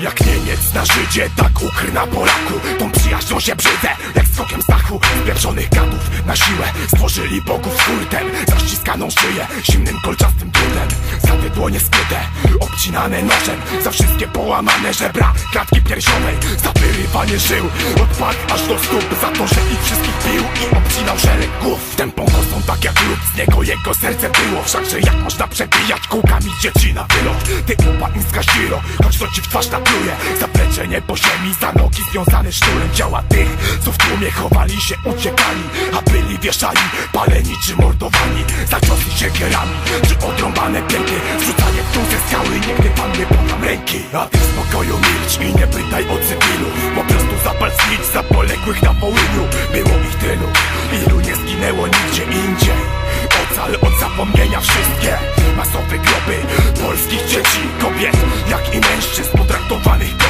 Jak Niemiec na Żydzie, tak Ukr na Polaku. Tą przyjaźnią się brzydzę, jak skokiem z dachu Pieprzonych gadów na siłę Stworzyli bogów hurtem. Za ściskaną szyję, zimnym kolczastym trudem. Za te dłonie skryte, obcinane nożem. Za wszystkie połamane żebra Klatki piersiowej, za wyrywanie żył Od pach aż do stóp. Za to, że ich wszystkich pił i obcinał szereg głów. Tempą kostą tak jak lud Z niego jego serce było. Wszakże jak można przebijać kółkami dzieci na wylot? Ty upańska ździro, choć to ci w twarz napluje Zapleczenie po ziemi, za nogi związane sznurem Działa tych, co w tłumie chowali się, uciekali A byli wieszani, paleni czy mordowani Za ciosy siekierami, czy odrąbane pięty Wrzucanie w dół ze skały, nigdy pan nie podam ręki A ty w spokoju milcz i nie pytaj o cywilu Po prostu zapal znicz za poległych na Wołyniu. Było ich tylu, ilu nie zginęło nigdzie indziej. Ocal od zapomnienia wszystkie Masowe groby polskich dzieci Kobiet, jak i mężczyzn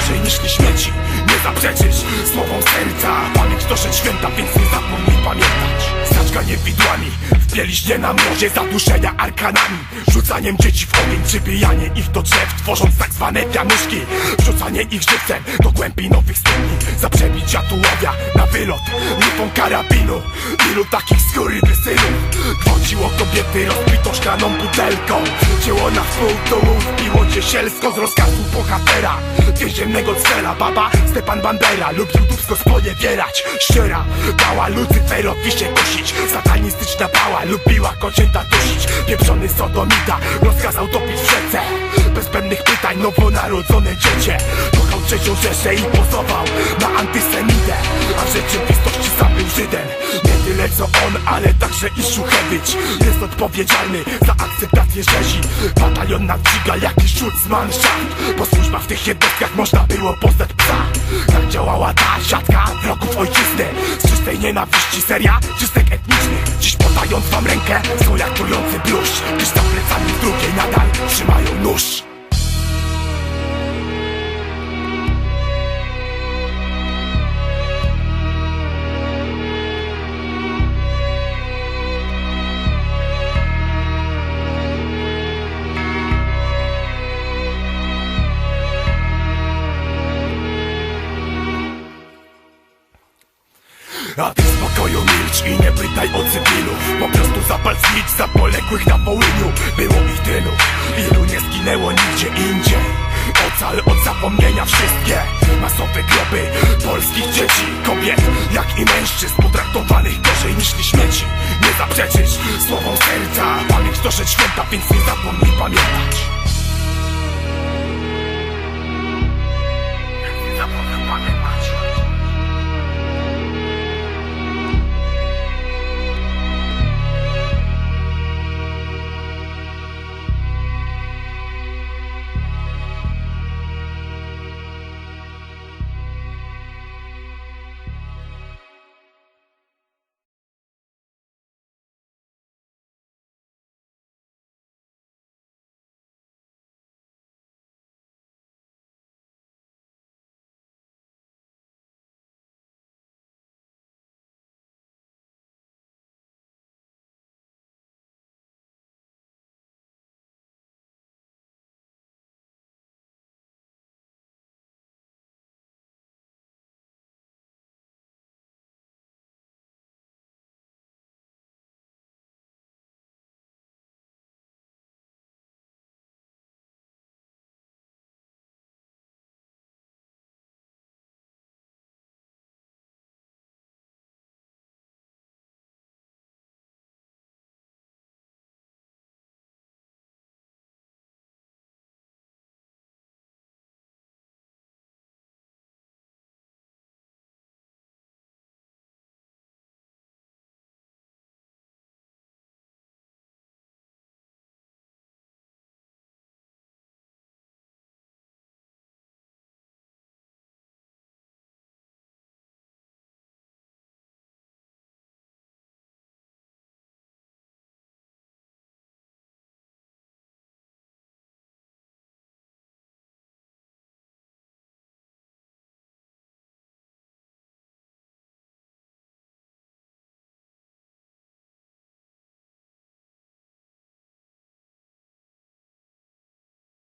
Gorzej niż śmieci Nie zaprzeczysz słowom serca. Pamięć rzecz święta, więc nie zapomnij Widłami w bieliźnie na mrozie Zaduszenia arkanami. Rzucaniem dzieci w ogień Przybijanie ich do drzew Tworząc tak zwane pianuszki. Wrzucanie ich żywcem do głębi nowych studni Za przebicia tułowia na wylot Lupą karabinu. Ilu takich skurwysynów Gwałciło kobiety rozbito szklaną butelką. Cięło na wpół dołów Piło ciesielsko z rozkazu bohatera. Więziennego cela baba Stepan Bandera. Lubił dubsko sponiewierać Szczera dała Lucyferowi się kusić Satanistyczna pała Lubiła kocięta dusić Pieprzony sodomita Rozkazał topić w rzece. Bez zbędnych pytań Nowonarodzone dziecię. Kochał trzecią Rzeszę i pozował Na antysemitę. A w rzeczywistości sam był Żydem. Nie tyle co on, ale także i Szuchewicz. Jest odpowiedzialny za akceptację rzezi. Batalion nadźwiga jakiś Schutzmannschaft Po służbach w tych jednostkach można było poznać psa. Tak działała ta siatka wrogów ojczyzny Czystej nienawiści seria czystek etnicznych. Dziś podając wam rękę są jak trujący bluszcz Gdyż za plecami drugiej nadal trzymają nóż A ty w spokoju milcz i nie pytaj o cywilu. Po prostu zapal znicz za poległych na Wołyniu Było ich tylu, ilu nie zginęło nigdzie indziej. Ocal od zapomnienia wszystkie. Masowe groby polskich dzieci. Kobiet, jak i mężczyzn Potraktowanych gorzej niż śmieci. Nie zaprzeczysz słowom serca Pamięć to rzecz święta, więc nie zapomnij pamiętać